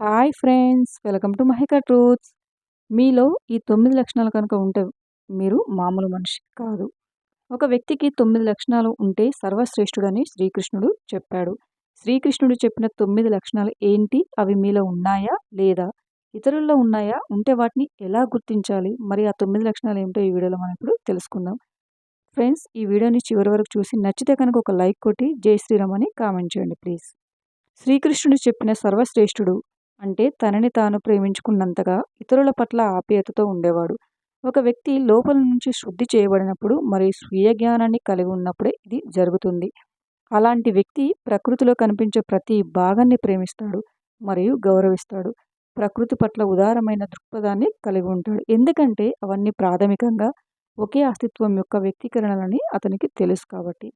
Hi friends welcome to Mahika truths. మీలో ఈ తొమ్మిది లక్షణాలు కనుక ఉంటే మీరు మామూలు మనిషి కాదు. ఒక వ్యక్తికి తొమ్మిది లక్షణాలు ఉంటే సర్వశ్రేష్ఠుడని శ్రీకృష్ణుడు చెప్పాడు. శ్రీకృష్ణుడు చెప్పిన తొమ్మిది లక్షణాలు ఏంటి? అవి మీలో ఉన్నాయా లేదా? ఇతరుల్లో ఉన్నాయా? ఉంటే వాటిని ఎలా గుర్తించాలి? మరి ఆ తొమ్మిది లక్షణాలు ఏమిటో ఈ వీడియోలో మనం ఇప్పుడు తెలుసుకుందాం. ఫ్రెండ్స్ ఈ వీడియోని చివరి వరకు చూసి నచ్చితే కనుక ఒక లైక్ కొట్టి జై శ్రీరామ్ అని కామెంట్ చేయండి ప్లీజ్. శ్రీకృష్ణుడు చెప్పిన సర్వశ్రేష్ఠుడు అంటే తనని తాను ప్రేమించుకున్నంతగా ఇతరుల పట్ల ఆప్యాయతతో ఉండేవాడు. ఒక వ్యక్తి లోపల నుంచి శుద్ధి చేయబడినప్పుడు మరియు స్వీయ జ్ఞానాన్ని కలిగి ఉన్నప్పుడే ఇది జరుగుతుంది. అలాంటి వ్యక్తి ప్రకృతిలో కనిపించే ప్రతి భాగాన్ని ప్రేమిస్తాడు మరియు గౌరవిస్తాడు. ప్రకృతి పట్ల ఉదారమైన దృక్పథాన్ని కలిగి ఉంటాడు. ఎందుకంటే అవన్నీ ప్రాథమికంగా ఒకే అస్తిత్వం యొక్క వ్యక్తీకరణలని అతనికి తెలుసు కాబట్టి.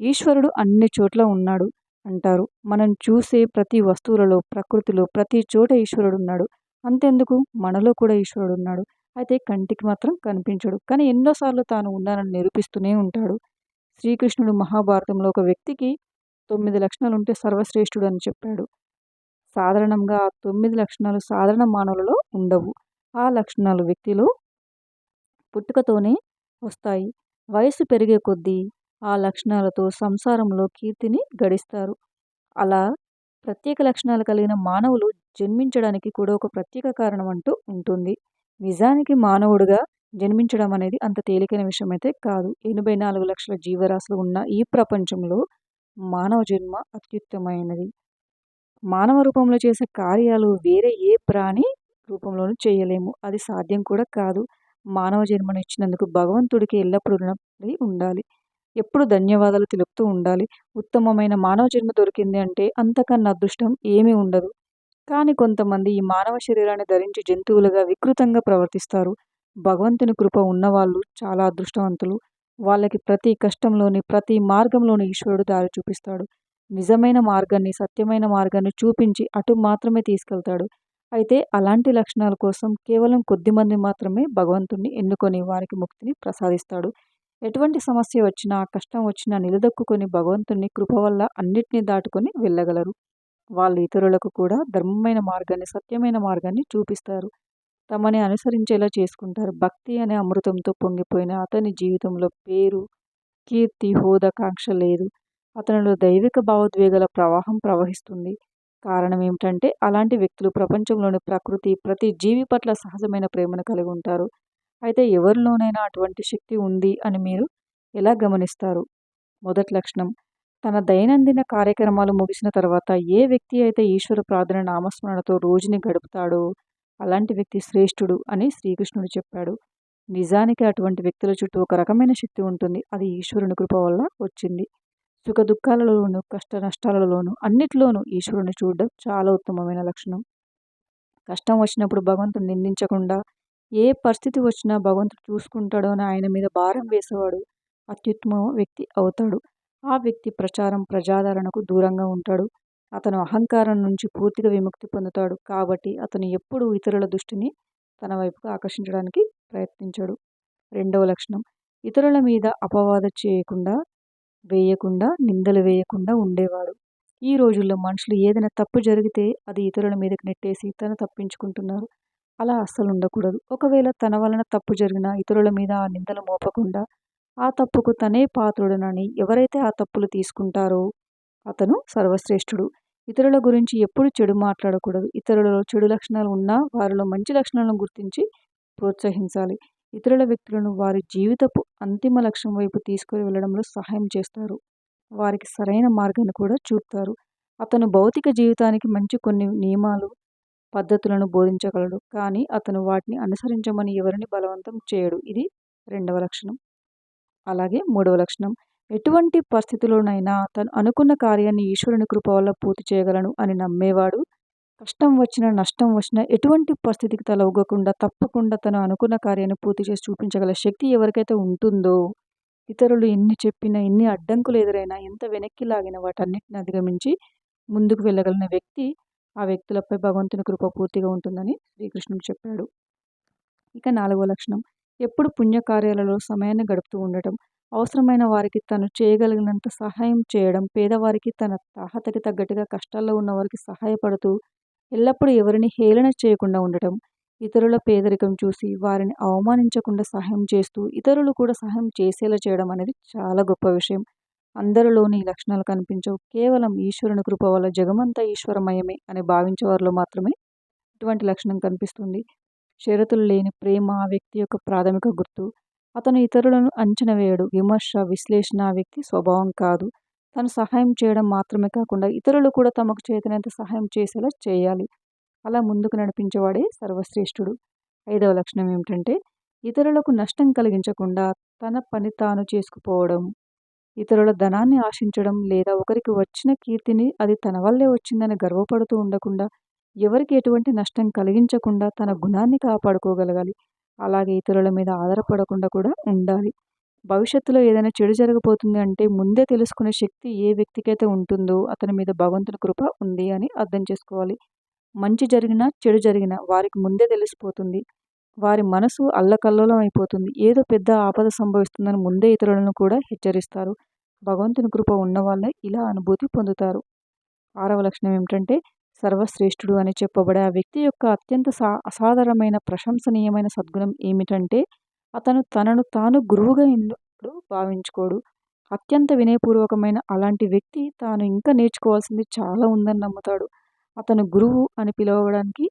ఈశ్వరుడు అన్ని చోట్ల ఉన్నాడు. అంటారు. మనం చూసే ప్రతి వస్తువులలో ప్రకృతిలో ప్రతి చోట ఈశ్వరుడు ఉన్నాడు. అంతెందుకు? మనలో కూడా ఈశ్వరుడు ఉన్నాడు. అయితే కంటికి మాత్రం కనిపించడు. కానీ ఎన్నోసార్లు తాను ఉన్నానని నిరూపిస్తూనే ఉంటాడు. శ్రీకృష్ణుడు మహాభారతంలో ఒక వ్యక్తికి తొమ్మిది లక్షణాలు ఉంటే సర్వశ్రేష్ఠుడు అని చెప్పాడు. సాధారణంగా ఆ తొమ్మిది లక్షణాలు సాధారణ మానవులలో ఉండవు. ఆ లక్షణాలు వ్యక్తిలో పుట్టుకతోనే వస్తాయి. వయసు పెరిగే కొద్దీ ఆ లక్షణాలతో సంసారంలో కీర్తిని గడిస్తారు. అలా ప్రత్యేక లక్షణాలు కలిగిన మానవులు జన్మించడానికి కూడా ఒక ప్రత్యేక కారణం అంటూ ఉంటుంది. నిజానికి మానవుడిగా జన్మించడం అనేది అంత తేలికైన విషయం అయితే కాదు. ఎనభై నాలుగు లక్షల జీవరాశులు ఉన్న ఈ ప్రపంచంలో మానవ జన్మ అత్యుత్తమైనది. మానవ రూపంలో చేసే కార్యాలు వేరే ఏ ప్రాణి రూపంలోనూ చేయలేము. అది సాధ్యం కూడా కాదు. మానవ జన్మను ఇచ్చినందుకు భగవంతుడికి ఎల్లప్పుడూ ఉండాలి. ఎప్పుడు ధన్యవాదాలు తెలుపుతూ ఉండాలి. ఉత్తమమైన మానవ జన్మ దొరికింది అంటే అంతకన్నా అదృష్టం ఏమీ ఉండదు. కానీ కొంతమంది ఈ మానవ శరీరాన్ని ధరించి జంతువులుగా వికృతంగా ప్రవర్తిస్తారు. భగవంతుని కృప ఉన్నవాళ్ళు చాలా అదృష్టవంతులు. వాళ్ళకి ప్రతి కష్టంలోని ప్రతి మార్గంలోని ఈశ్వరుడు దారి చూపిస్తాడు. నిజమైన మార్గాన్ని సత్యమైన మార్గాన్ని చూపించి అటు మాత్రమే తీసుకెళ్తాడు. అయితే అలాంటి లక్షణాల కోసం కేవలం కొద్దిమంది మాత్రమే భగవంతుణ్ణి ఎన్నుకొని వారికి ముక్తిని ప్రసాదిస్తాడు. ఎటువంటి సమస్య వచ్చినా కష్టం వచ్చినా నిలదొక్కుని భగవంతుని కృప వల్ల అన్నిటినీ దాటుకొని వెళ్ళగలరు. వాళ్ళు ఇతరులకు కూడా ధర్మమైన మార్గాన్ని సత్యమైన మార్గాన్ని చూపిస్తారు. తమని అనుసరించేలా చేసుకుంటారు. భక్తి అనే అమృతంతో పొంగిపోయిన అతని జీవితంలో పేరు కీర్తి హోదాకాంక్ష లేదు. అతనిలో దైవిక భావోద్వేగాల ప్రవాహం ప్రవహిస్తుంది. కారణం ఏమిటంటే అలాంటి వ్యక్తులు ప్రపంచంలోని ప్రకృతి ప్రతి జీవి పట్ల సహజమైన ప్రేమను కలిగి ఉంటారు. అయితే ఎవరిలోనైనా అటువంటి శక్తి ఉంది అని మీరు ఎలా గమనిస్తారు? మొదటి లక్షణం తన దైనందిన కార్యక్రమాలు ముగిసిన తర్వాత ఏ వ్యక్తి అయితే ఈశ్వర ప్రార్థన నామస్మరణతో రోజుని గడుపుతాడో అలాంటి వ్యక్తి శ్రేష్ఠుడు అని శ్రీకృష్ణుడు చెప్పాడు. నిజానికి అటువంటి వ్యక్తుల చుట్టూ ఒక రకమైన శక్తి ఉంటుంది. అది ఈశ్వరుని కృప వల్ల వచ్చింది. సుఖ దుఃఖాలలోను కష్ట నష్టాలలోనూ అన్నిట్లోనూ ఈశ్వరుని చూడడం చాలా ఉత్తమమైన లక్షణం. కష్టం వచ్చినప్పుడు భగవంతుని నిందించకుండా ఏ పరిస్థితి వచ్చినా భగవంతుడు చూసుకుంటాడో అని ఆయన మీద భారం వేసేవాడు అత్యుత్తమ వ్యక్తి అవుతాడు. ఆ వ్యక్తి ప్రచారం ప్రజాదరణకు దూరంగా ఉంటాడు. అతను అహంకారం నుంచి పూర్తిగా విముక్తి పొందుతాడు కాబట్టి అతను ఎప్పుడూ ఇతరుల దృష్టిని తన వైపుకు ఆకర్షించడానికి ప్రయత్నించాడు. రెండవ లక్షణం ఇతరుల మీద అపవాద చేయకుండా వేయకుండా నిందలు వేయకుండా ఉండేవాడు. ఈ రోజుల్లో మనుషులు ఏదైనా తప్పు జరిగితే అది ఇతరుల మీదకి నెట్టేసి తను తప్పించుకుంటున్నారు. అలా అస్సలు ఉండకూడదు. ఒకవేళ తన వలన తప్పు జరిగినా ఇతరుల మీద ఆ నిందలు మోపకుండా ఆ తప్పుకు తనే పాత్రుడనని ఎవరైతే ఆ తప్పులు తీసుకుంటారో అతను సర్వశ్రేష్ఠుడు. ఇతరుల గురించి ఎప్పుడు చెడు మాట్లాడకూడదు. ఇతరులలో చెడు లక్షణాలు ఉన్నా వారిలో మంచి లక్షణాలను గుర్తించి ప్రోత్సహించాలి. ఇతరుల వ్యక్తులను వారి జీవితపు అంతిమ లక్ష్యం వైపు తీసుకుని వెళ్ళడంలో సహాయం చేస్తారు. వారికి సరైన మార్గాన్ని కూడా చూపుతారు. అతను భౌతిక జీవితానికి మంచి కొన్ని నియమాలు పద్ధతులను బోధించగలడు. కానీ అతను వాటిని అనుసరించమని ఎవరిని బలవంతం చేయడు. ఇది రెండవ లక్షణం. అలాగే మూడవ లక్షణం. ఎటువంటి పరిస్థితుల్లోనైనా తను అనుకున్న కార్యాన్ని ఈశ్వరుని కృప వల్ల పూర్తి చేయగలను అని నమ్మేవాడు. కష్టం వచ్చినా నష్టం వచ్చినా ఎటువంటి పరిస్థితికి తల ఉగ్గకుండా తప్పకుండా తను అనుకున్న కార్యాన్ని పూర్తి చేసి చూపించగల శక్తి ఎవరికైతే ఉంటుందో ఇతరులు ఎన్ని చెప్పినా ఎన్ని అడ్డంకులు ఎదురైనా ఎంత వెనక్కి లాగిన వాటన్నిటిని అధిగమించి ముందుకు వెళ్ళగలిగిన వ్యక్తి ఆ వ్యక్తులపై భగవంతుని కృప పూర్తిగా ఉంటుందని శ్రీకృష్ణుడు చెప్పాడు. ఇక నాలుగో లక్షణం. ఎప్పుడు పుణ్యకార్యాలలో సమయాన్ని గడుపుతూ ఉండటం. అవసరమైన వారికి తను చేయగలిగినంత సహాయం చేయడం. పేదవారికి తన తాహతకి తగ్గట్టుగా కష్టాల్లో ఉన్న వారికి సహాయపడుతూ ఎల్లప్పుడూ ఎవరిని హేళన చేయకుండా ఉండటం. ఇతరుల పేదరికం చూసి వారిని అవమానించకుండా సహాయం చేస్తూ ఇతరులు కూడా సహాయం చేసేలా చేయడం అనేది చాలా గొప్ప విషయం. అందరిలోని ఈ లక్షణాలు కనిపించవు. కేవలం ఈశ్వరుని కృప వల్ల జగమంతా ఈశ్వరమయమే అని భావించే వారిలో మాత్రమే ఇటువంటి లక్షణం కనిపిస్తుంది. షరతులు లేని ప్రేమ ఆ వ్యక్తి యొక్క ప్రాథమిక గుర్తు. అతను ఇతరులను అంచనా వేయడు. విమర్శ విశ్లేషణ వ్యక్తి స్వభావం కాదు. తను సహాయం చేయడం మాత్రమే కాకుండా ఇతరులు కూడా తమకు చేతనంత సహాయం చేసేలా చేయాలి. అలా ముందుకు నడిపించేవాడే సర్వశ్రేష్ఠుడు. ఐదవ లక్షణం ఏమిటంటే ఇతరులకు నష్టం కలిగించకుండా తన పని తాను చేసుకుపోవడం. ఇతరుల ధనాన్ని ఆశించడం లేదా ఒకరికి వచ్చిన కీర్తిని అది తన వల్లే వచ్చిందని గర్వపడుతూ ఉండకుండా ఎవరికి ఎటువంటి నష్టం కలిగించకుండా తన గుణాన్ని కాపాడుకోగలగాలి. అలాగే ఇతరుల మీద ఆధారపడకుండా కూడా ఉండాలి. భవిష్యత్తులో ఏదైనా చెడు జరగబోతుంది అంటే ముందే తెలుసుకునే శక్తి ఏ వ్యక్తికైతే ఉంటుందో అతని మీద భగవంతుని కృప ఉంది అని అర్థం చేసుకోవాలి. మంచి జరిగినా చెడు జరిగినా వారికి ముందే తెలిసిపోతుంది. వారి మనసు అల్లకల్లోలం అయిపోతుంది. ఏదో పెద్ద ఆపద సంభవిస్తుందని ముందే ఇతరులను కూడా హెచ్చరిస్తారు. భగవంతుని కృప ఉన్నవాళ్ళే ఇలా అనుభూతి పొందుతారు. ఆరవ లక్షణం ఏమిటంటే సర్వశ్రేష్ఠుడు అని చెప్పబడే ఆ వ్యక్తి యొక్క అత్యంత సా అసాధారణమైన ప్రశంసనీయమైన సద్గుణం ఏమిటంటే అతను తనను తాను గురువుగా ఎన్నప్పుడు భావించుకోడు. అత్యంత వినయపూర్వకమైన అలాంటి వ్యక్తి తాను ఇంకా నేర్చుకోవాల్సింది చాలా ఉందని నమ్ముతాడు. అతను గురువు అని పిలవడానికి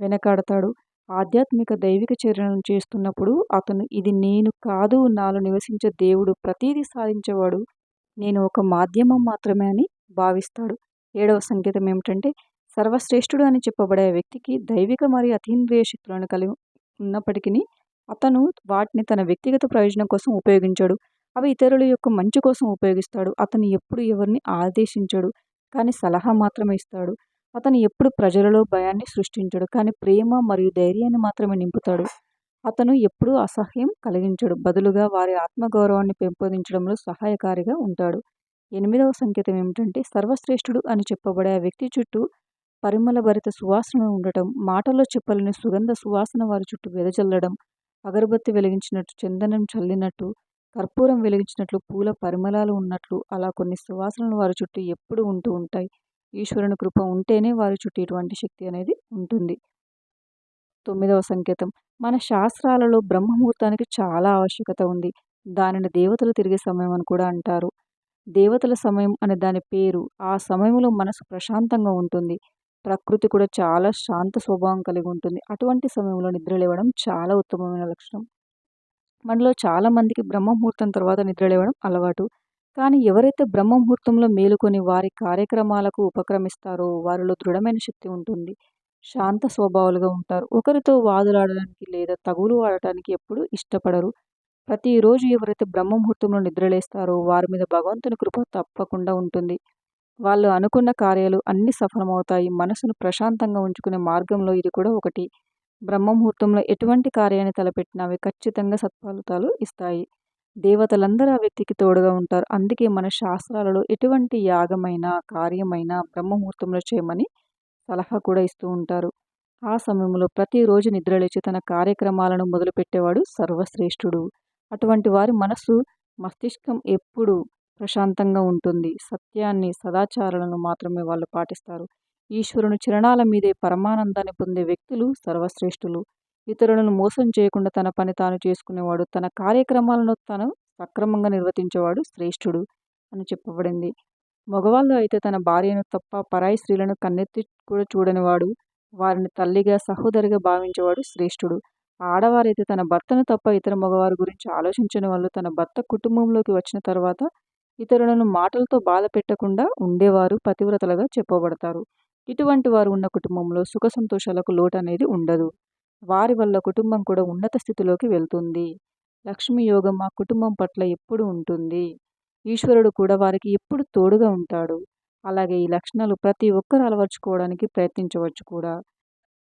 వెనకాడతాడు. ఆధ్యాత్మిక దైవిక చర్యలను చేస్తున్నప్పుడు అతను ఇది నేను కాదు నాలో నివసించే దేవుడు ప్రతీది సాధించేవాడు నేను ఒక మాధ్యమం మాత్రమే అని భావిస్తాడు. ఏడవ సంకేతం ఏమిటంటే సర్వశ్రేష్ఠుడు అని చెప్పబడే వ్యక్తికి దైవిక మరియు అతీంద్రియ శక్తులను కలిగి ఉన్నప్పటికీ అతను వాటిని తన వ్యక్తిగత ప్రయోజనం కోసం ఉపయోగించాడు. అవి ఇతరుల యొక్క మంచి కోసం ఉపయోగిస్తాడు. అతను ఎప్పుడు ఎవరిని ఆదేశించడు కానీ సలహా మాత్రమే ఇస్తాడు. అతను ఎప్పుడు ప్రజలలో భయాన్ని సృష్టించడు కానీ ప్రేమ మరియు ధైర్యాన్ని మాత్రమే నింపుతాడు. అతను ఎప్పుడూ అసహ్యం కలిగించడు. బదులుగా వారి ఆత్మగౌరవాన్ని పెంపొందించడంలో సహాయకారిగా ఉంటాడు. ఎనిమిదవ సంకేతం ఏమిటంటే సర్వశ్రేష్ఠుడు అని చెప్పబడే ఆ వ్యక్తి చుట్టూ పరిమళ భరిత సువాసన ఉండటం మాటల్లో చెప్పలేని సుగంధ సువాసన వారి చుట్టూ వెదజల్లడం అగరబత్తి వెలిగించినట్టు చందనం చల్లినట్టు కర్పూరం వెలిగించినట్లు పూల పరిమళాలు ఉన్నట్లు అలా కొన్ని సువాసనలు వారి చుట్టూ ఎప్పుడు ఉంటూ ఉంటాయి. ఈశ్వరుని కృప ఉంటేనే వారి చుట్టూ ఇటువంటి శక్తి అనేది ఉంటుంది. తొమ్మిదవ సంకేతం. మన శాస్త్రాలలో బ్రహ్మముహూర్తానికి చాలా ఆవశ్యకత ఉంది. దానిని దేవతలు తిరిగే సమయం అని కూడా అంటారు. దేవతల సమయం అనే దాని పేరు ఆ సమయంలో మనసు ప్రశాంతంగా ఉంటుంది. ప్రకృతి కూడా చాలా శాంత స్వభావం కలిగి ఉంటుంది. అటువంటి సమయంలో నిద్ర లేవడం చాలా ఉత్తమమైన లక్షణం. మనలో చాలామందికి బ్రహ్మముహూర్తం తర్వాత నిద్ర లేవడం అలవాటు. కానీ ఎవరైతే బ్రహ్మముహూర్తంలో మేలుకొని వారి కార్యక్రమాలకు ఉపక్రమిస్తారో వారిలో దృఢమైన శక్తి ఉంటుంది. శాంత స్వభావాలుగా ఉంటారు. ఒకరితో వాదులాడడానికి లేదా తగులు ఆడటానికి ఎప్పుడు ఇష్టపడరు. ప్రతిరోజు ఎవరైతే బ్రహ్మముహూర్తంలో నిద్రలేస్తారో వారి మీద భగవంతుని కృప తప్పకుండా ఉంటుంది. వాళ్ళు అనుకున్న కార్యాలు అన్ని సఫలమవుతాయి. మనసును ప్రశాంతంగా ఉంచుకునే మార్గంలో ఇది కూడా ఒకటి. బ్రహ్మముహూర్తంలో ఎటువంటి కార్యాన్ని తలపెట్టినా అవి ఖచ్చితంగా సత్ఫలితాలు ఇస్తాయి. దేవతలందరూ ఆ వ్యక్తికి తోడుగా ఉంటారు. అందుకే మన శాస్త్రాలలో ఎటువంటి యాగమైన కార్యమైన బ్రహ్మముహూర్తంలో చేయమని సలహా కూడా ఇస్తూ ఉంటారు. ఆ సమయంలో ప్రతిరోజు నిద్రలేచి తన కార్యక్రమాలను మొదలుపెట్టేవాడు సర్వశ్రేష్ఠుడు. అటువంటి వారి మనస్సు మస్తిష్కం ఎప్పుడు ప్రశాంతంగా ఉంటుంది. సత్యాన్ని సదాచారాలను మాత్రమే వాళ్ళు పాటిస్తారు. ఈశ్వరుని చరణాల మీదే పరమానందాన్ని పొందే వ్యక్తులు సర్వశ్రేష్ఠులు. ఇతరులను మోసం చేయకుండా తన పని తాను చేసుకునేవాడు. తన కార్యక్రమాలను తను సక్రమంగా నిర్వర్తించేవాడు శ్రేష్ఠుడు అని చెప్పబడింది. మగవాళ్ళు అయితే తన భార్యను తప్ప పరాయి స్త్రీలను కన్నెత్తి కూడా చూడనివాడు. వారిని తల్లిగా సహోదరిగా భావించేవాడు శ్రేష్ఠుడు. ఆడవారైతే తన భర్తను తప్ప ఇతర మగవారి గురించి ఆలోచించని వాళ్ళు తన భర్త కుటుంబంలోకి వచ్చిన తర్వాత ఇతరులను మాటలతో బాధ పెట్టకుండా ఉండేవారు పతివ్రతలుగా చెప్పబడతారు. ఇటువంటి వారు ఉన్న కుటుంబంలో సుఖ సంతోషాలకు లోటు అనేది ఉండదు. వారి వల్ల కుటుంబం కూడా ఉన్నత స్థితిలోకి వెళ్తుంది. లక్ష్మి యోగం ఆ కుటుంబం పట్ల ఎప్పుడు ఉంటుంది? ఈశ్వరుడు కూడా వారికి ఎప్పుడు తోడుగా ఉంటాడు? అలాగే ఈ లక్షణాలు ప్రతి ఒక్కరు అలవర్చుకోవడానికి ప్రయత్నించవచ్చు కూడా.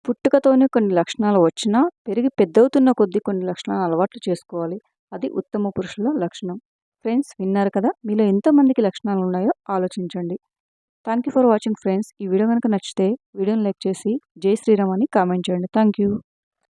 పుట్టుకతోనే కొన్ని లక్షణాలు వచ్చినా పెరిగి పెద్దవుతున్న కొద్దీ కొన్ని లక్షణాలు అలవాట్లు చేసుకోవాలి. అది ఉత్తమ పురుషుల లక్షణం. ఫ్రెండ్స్ విన్నారు కదా? మీలో ఎంతమందికి లక్షణాలు ఉన్నాయో ఆలోచించండి. Thank you for watching friends. ఈ వీడియో కనుక నచ్చితే వీడియోని లైక్ చేసి జై శ్రీరామ్ అని కామెంట్ చేయండి. Thank you